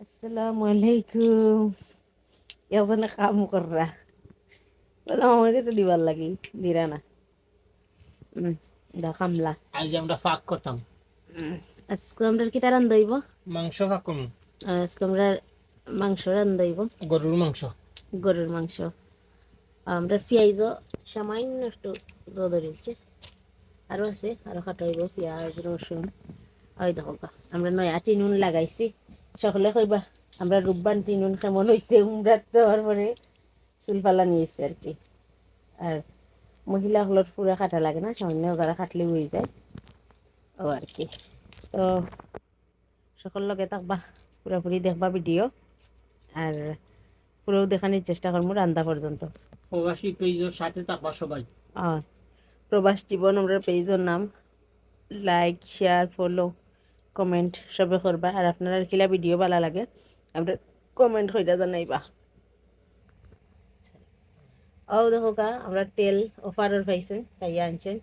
আসসালামু আলাইকুম এজনে কাম কররা বললাম আমার কাছে দিবার লাগি দিরা না উম, কামলা আজ আমরা ফাঁক করতাম আজকে আমরা কি তারান দইব মাংস ফাঁক করুন আজকে আমরা মাংস রান দইব গরুর মাংস গরুর মাংস আমরা পেঁয়াজও সামান্য একটু ধরিলছে আরও আছে আরও কাটাইব পেঁয়াজ রসুন ওই দেখো আমরা নয়া টিনুন লাগাইছি সকলে কইবা আমরা রূপবান টিনুন কেমন হইছে উমরা দেওয়ার পরে চুল পালা নিয়েছে আর কি। আর মহিলাগুলোর পুরা কাটা লাগে না সামান্য যারা কাটলে হয়ে যায়। ও আর কি। তো সকল লগে থাকবা পুরাপুরি দেখবা ভিডিও। আর পুরো দেখানোর চেষ্টা করব রান্না পর্যন্ত। প্রবাসী পেজের সাথে থাকবা সবাই। প্রবাস জীবন আমরা পেজের নাম লাইক শেয়ার ফলো। কমেন্ট সবে করবা। আর আপনারা কিলা ভিডিও ভালো লাগে, আমরা কমেন্ট কইরা জানাইবা। ও দেখো কা আমরা তেল অফারের পাইছেন, পাইয়া আনছেন।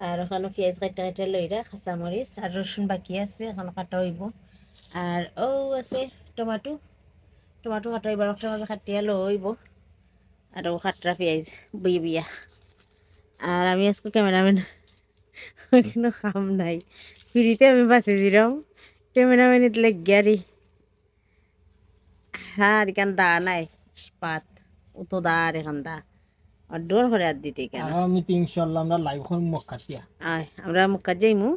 আর ওখানে পেঁয়াজ কাটা কাটা লইরা কাঁচামরিচ আর রসুন বাকি আছে, এখন কাটা হইব। আর ও আছে টমাটো। টমাটো কাটা হইবার একটা মাঝে কাটিয়া লইব আর ও খাটরা পেঁয়াজ বই বিয়া আর আমি আজকে ক্যামেরাম্যান কোনো কাম নাই ফ্রিতে আমি বাঁচে ক্যামেরাম্যান ইতলে গিয়ারি হ্যাঁ এখান দা নাই পাত ও তো দা আর এখান দা আর ডোর করে আর দিতে কেন আগামীতে ইনশাল্লাহ আমরা লাইভ মক্কাতিয়া আয় আমরা মুখা যাইমু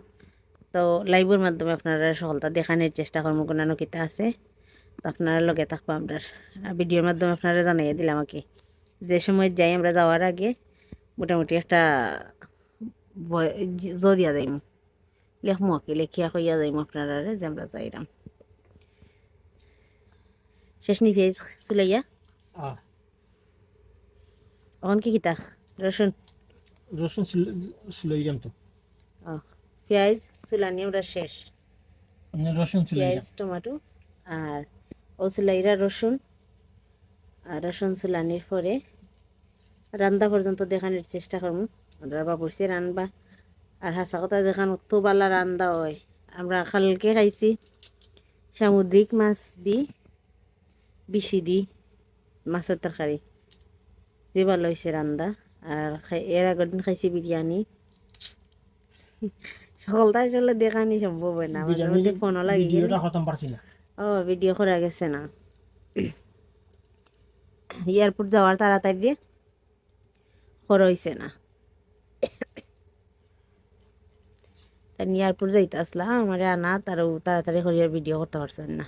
তো লাইভের মাধ্যমে আপনারা সকলটা দেখানোর চেষ্টা করব কোনো কিতা আছে তো আপনারা লগে থাকব আমরা আর ভিডিওর মাধ্যমে আপনারা জানাইয়া দিলাম আমাকে যে সময় যাই আমরা যাওয়ার আগে মোটামুটি একটা জরিয়া যাইমু লেখমু কি লেখিয়া কইয়া যাইমু আপনারা যে আমরা যাইরাম শেষ নি পেঁয়াজ চুলাইয়া আহ, কি কিতা রসুন রসুন লইলাম তো পেঁয়াজ চুলানি আমরা শেষ রসুন পেঁয়াজ টমেটো আর ও সিলাইরা রসুন আর রসুন চুলানির পরে রান্দা পর্যন্ত দেখানোর চেষ্টা করব আমরা বাবুরছি রানবা। আর হাসা কথা যেখান অত বালা রান্দা হয় আমরা কালকে খাইছি সামুদ্রিক মাছ দি বিশি দি মাছের তরকারি। যে ভালো হয়েছে রান্দা। আর এর আগের দিন খাইছি বিরিয়ানি। সকলটা আসলে দেখানি সম্ভব হয় না। আমাদের মধ্যে ফোনও লাগে ও ভিডিও করা গেছে না। এয়ারপোর্ট যাওয়ার তাড়াতাড়ি। করা না। তাই এয়ারপোর্ট যাইতে আসলাম আমার আনা তার তাড়াতাড়ি করিয়া ভিডিও করতে পারছেন না।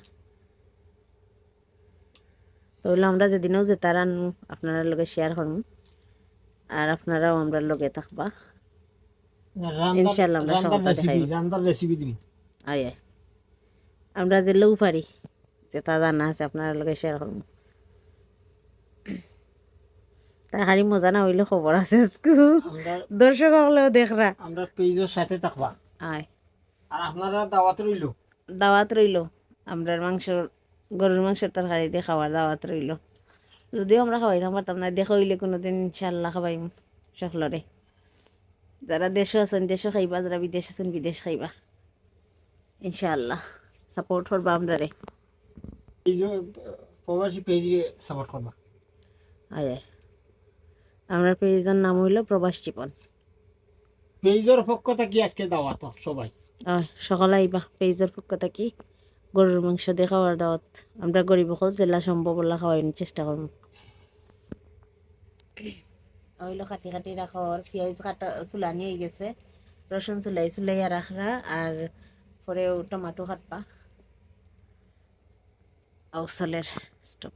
তো হইল আমরা যেদিনও যে তারা আপনারা লগে শেয়ার করুন আর আপনারাও আমরা লগে থাকবা। আমরা রান্দার দেখাইব। রান্দার রেসিপি দিম। আয় আয়। আমরা যে লৌ পারি যে তা জানা আছে আপনার লগে শেয়ার করব খালি মজা না হইলে খবর আছে দর্শক হলেও দেখরা আমরা পেজের সাথে থাকবা। আয় আর আপনারা দাওয়াত রইল? দাওয়াত রইল। আমরা মাংস গরুর মাংসের তরকারি দিয়ে খাওয়ার দাওয়াত রইল। যদিও আমরা খাওয়াইতাম পারতাম না দেখা হইলে কোনোদিন ইনশাল্লাহ খাবাইম সকলরে যারা দেশও আছেন দেশও খাইবা যারা বিদেশ আছেন বিদেশ খাইবা। ইনশাল্লাহ সাপোর্ট করবা আমরা রে প্রবাসী পেজে সাপোর্ট করবা। আয়। আমরা পেজের নাম হইল প্রবাস জীবন। পেজের পক্ষ থেকে আজকে দাওয়াত সবাই? সকালে আইবা। পেজের পক্ষ থাকি গরুর মাংস দিয়ে খাওয়ার দাওয়াত। আমরা গরিব হল জেলা সম্ভব হলে খাওয়াইনি চেষ্টা করব। ওইলো কাটি কাটি রাখার পেঁয়াজ কাটা চুলানি হয়ে গেছে। রসুন চুলাই চুলাইয়া রাখরা আর পরেও টমাটো কাটবা। আউসলের স্টপ